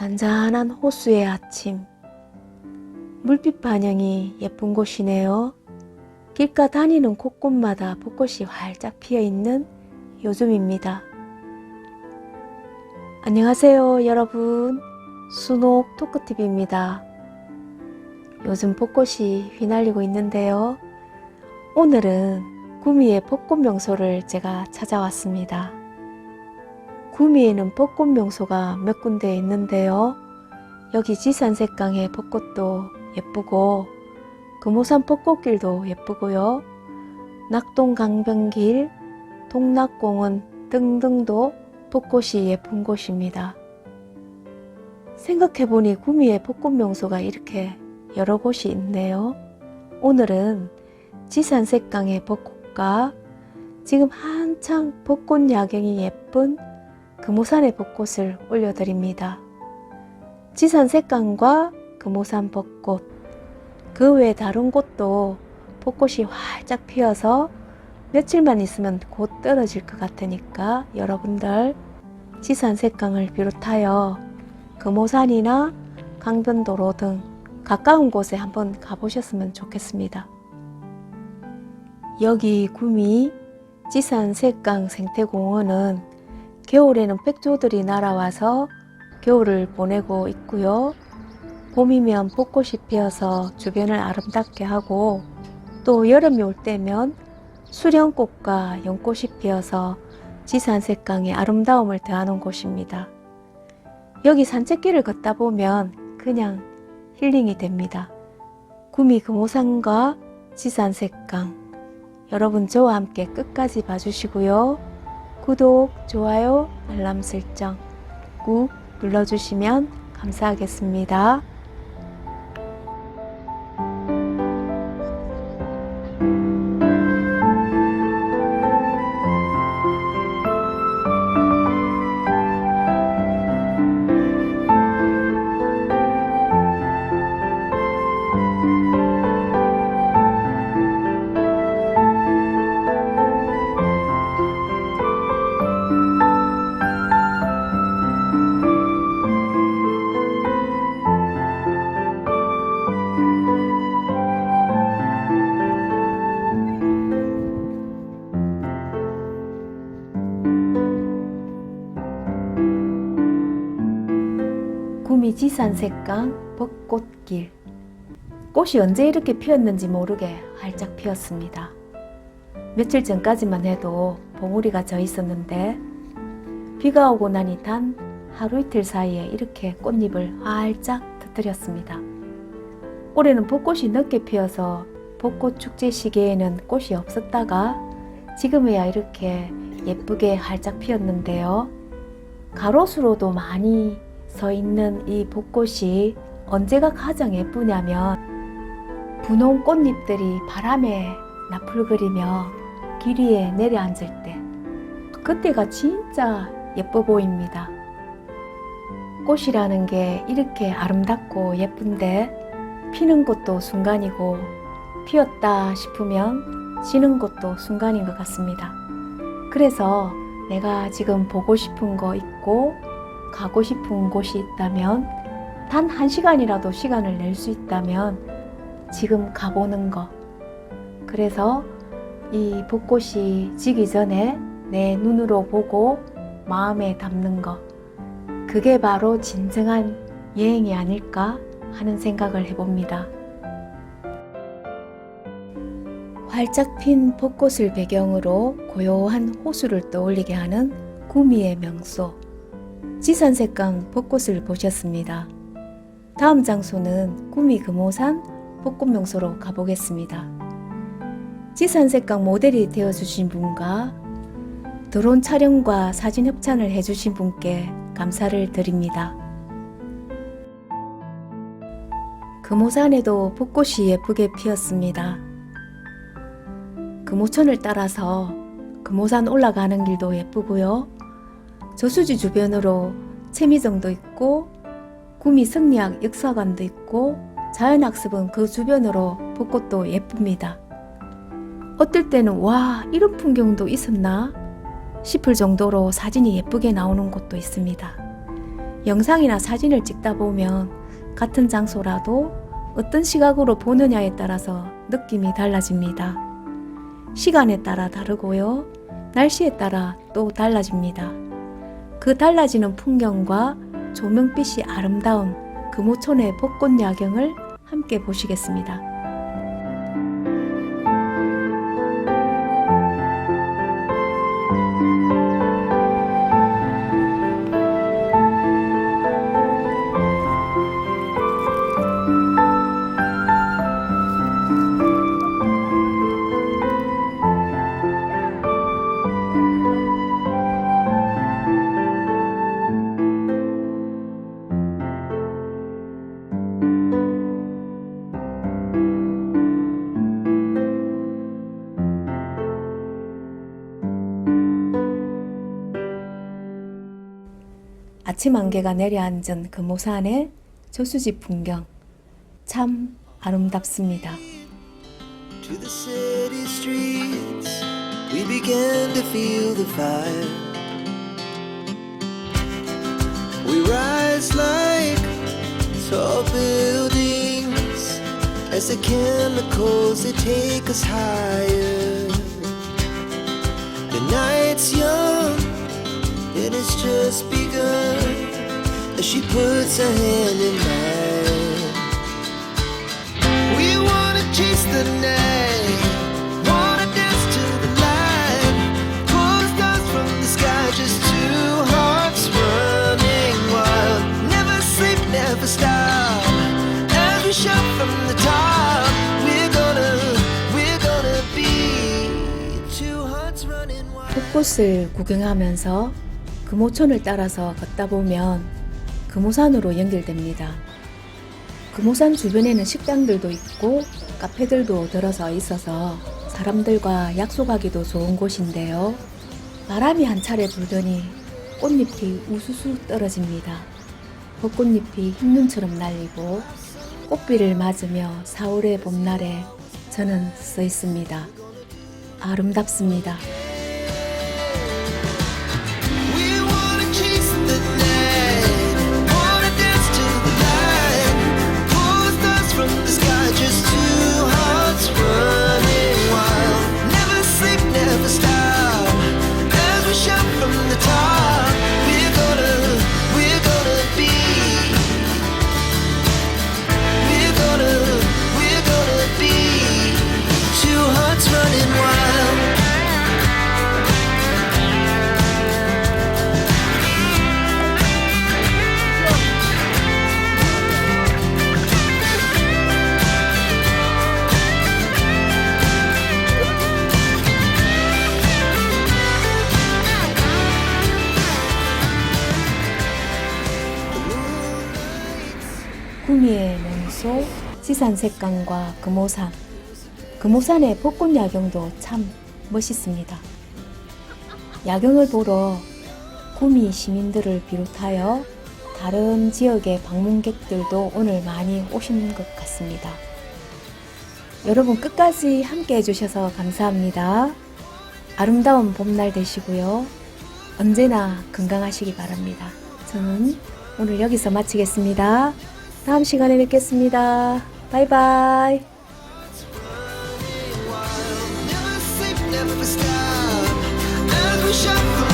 잔잔한 호수의 아침. 물빛 반영이 예쁜 곳이네요. 길가 다니는 곳곳마다 벚꽃이 활짝 피어 있는 요즘입니다. 안녕하세요, 여러분. 순옥 토크TV입니다. 요즘 벚꽃이 휘날리고 있는데요. 오늘은 구미의 벚꽃 명소를 제가 찾아왔습니다. 구미에는 벚꽃 명소가 몇 군데 있는데요. 여기 지산색강의 벚꽃도 예쁘고 금오산 벚꽃길도 예쁘고요. 낙동 강변길, 동락공원 등등도 벚꽃이 예쁜 곳입니다. 생각해보니 구미의 벚꽃 명소가 이렇게 여러 곳이 있네요. 오늘은 지산색강의 벚꽃과 지금 한창 벚꽃 야경이 예쁜 금오산의 벚꽃을 올려드립니다. 지산색강과 금오산 벚꽃, 그 외 다른 곳도 벚꽃이 활짝 피어서 며칠만 있으면 곧 떨어질 것 같으니까 여러분들 지산 색강을 비롯하여 금오산이나 강변도로 등 가까운 곳에 한번 가보셨으면 좋겠습니다. 여기 구미 지산 색강 생태공원은 겨울에는 백조들이 날아와서 겨울을 보내고 있고요. 봄이면 벚꽃이 피어서 주변을 아름답게 하고 또 여름이 올 때면 수령꽃과 연꽃이 피어서 지산색강의 아름다움을 더하는 곳입니다. 여기 산책길을 걷다 보면 그냥 힐링이 됩니다. 구미 금오산과 지산색강 여러분 저와 함께 끝까지 봐주시고요. 구독, 좋아요, 알람 설정 꾹 눌러주시면 감사하겠습니다. 구미 지산 색강 벚꽃길 꽃이 언제 이렇게 피었는지 모르게 활짝 피었습니다. 며칠 전까지만 해도 봉우리가 져 있었는데 비가 오고 나니 단 하루 이틀 사이에 이렇게 꽃잎을 활짝 터뜨렸습니다. 올해는 벚꽃이 늦게 피어서 벚꽃 축제 시기에는 꽃이 없었다가 지금에야 이렇게 예쁘게 활짝 피었는데요. 가로수로도 많이 서 있는 이 벚꽃이 언제가 가장 예쁘냐면 분홍 꽃잎들이 바람에 나풀거리며 길 위에 내려앉을 때 그때가 진짜 예뻐 보입니다. 꽃이라는 게 이렇게 아름답고 예쁜데 피는 것도 순간이고 피었다 싶으면 지는 것도 순간인 것 같습니다. 그래서 내가 지금 보고 싶은 거 있고 가고 싶은 곳이 있다면 단 한 시간이라도 시간을 낼 수 있다면 지금 가보는 거. 그래서 이 벚꽃이 지기 전에 내 눈으로 보고 마음에 담는 거. 그게 바로 진정한 여행이 아닐까 하는 생각을 해봅니다. 활짝 핀 벚꽃을 배경으로 고요한 호수를 떠올리게 하는 구미의 명소. 지산색강 벚꽃을 보셨습니다. 다음 장소는 구미 금오산 벚꽃 명소로 가보겠습니다. 지산색강 모델이 되어주신 분과 드론 촬영과 사진 협찬을 해주신 분께 감사를 드립니다. 금오산에도 벚꽃이 예쁘게 피었습니다. 금오천을 따라서 금오산 올라가는 길도 예쁘고요. 저수지 주변으로 채미정도 있고 구미 성리학 역사관도 있고 자연학습은 그 주변으로 벚꽃도 예쁩니다. 어떨 때는 와 이런 풍경도 있었나 싶을 정도로 사진이 예쁘게 나오는 곳도 있습니다. 영상이나 사진을 찍다 보면 같은 장소라도 어떤 시각으로 보느냐에 따라서 느낌이 달라집니다. 시간에 따라 다르고요. 날씨에 따라 또 달라집니다. 그 달라지는 풍경과 조명빛이 아름다운 금호촌의 벚꽃 야경을 함께 보시겠습니다. 아침 안개가 내려앉은 금호산의 저수지 풍경 참 아름답습니다. To the city streets, we began to feel the fire. We rise like tall buildings as the chemicals they take us higher. The night's young and it's just begun as she puts her hand in mine. We wanna chase the night, wanna dance to the light, pull stars from the sky, just two hearts running wild. Never sleep, never stop. As we shout from the top, we're gonna, we're gonna be two hearts running wild. 벚꽃을 구경하면서 금호촌을 따라서 걷다 보면 금호산으로 연결됩니다. 금호산 주변에는 식당들도 있고 카페들도 들어서 있어서 사람들과 약속하기도 좋은 곳인데요. 바람이 한 차례 불더니 꽃잎이 우수수 떨어집니다. 벚꽃잎이 흰눈처럼 날리고 꽃비를 맞으며 4월의 봄날에 저는 서 있습니다. 아름답습니다. 구미의 명소 지산색강과 금오산 금오산의 벚꽃 야경도 참 멋있습니다. 야경을 보러 구미 시민들을 비롯하여 다른 지역의 방문객들도 오늘 많이 오시는 것 같습니다. 여러분 끝까지 함께 해주셔서 감사합니다. 아름다운 봄날 되시고요. 언제나 건강하시기 바랍니다. 저는 오늘 여기서 마치겠습니다. 다음 시간에 뵙겠습니다. 바이바이. Never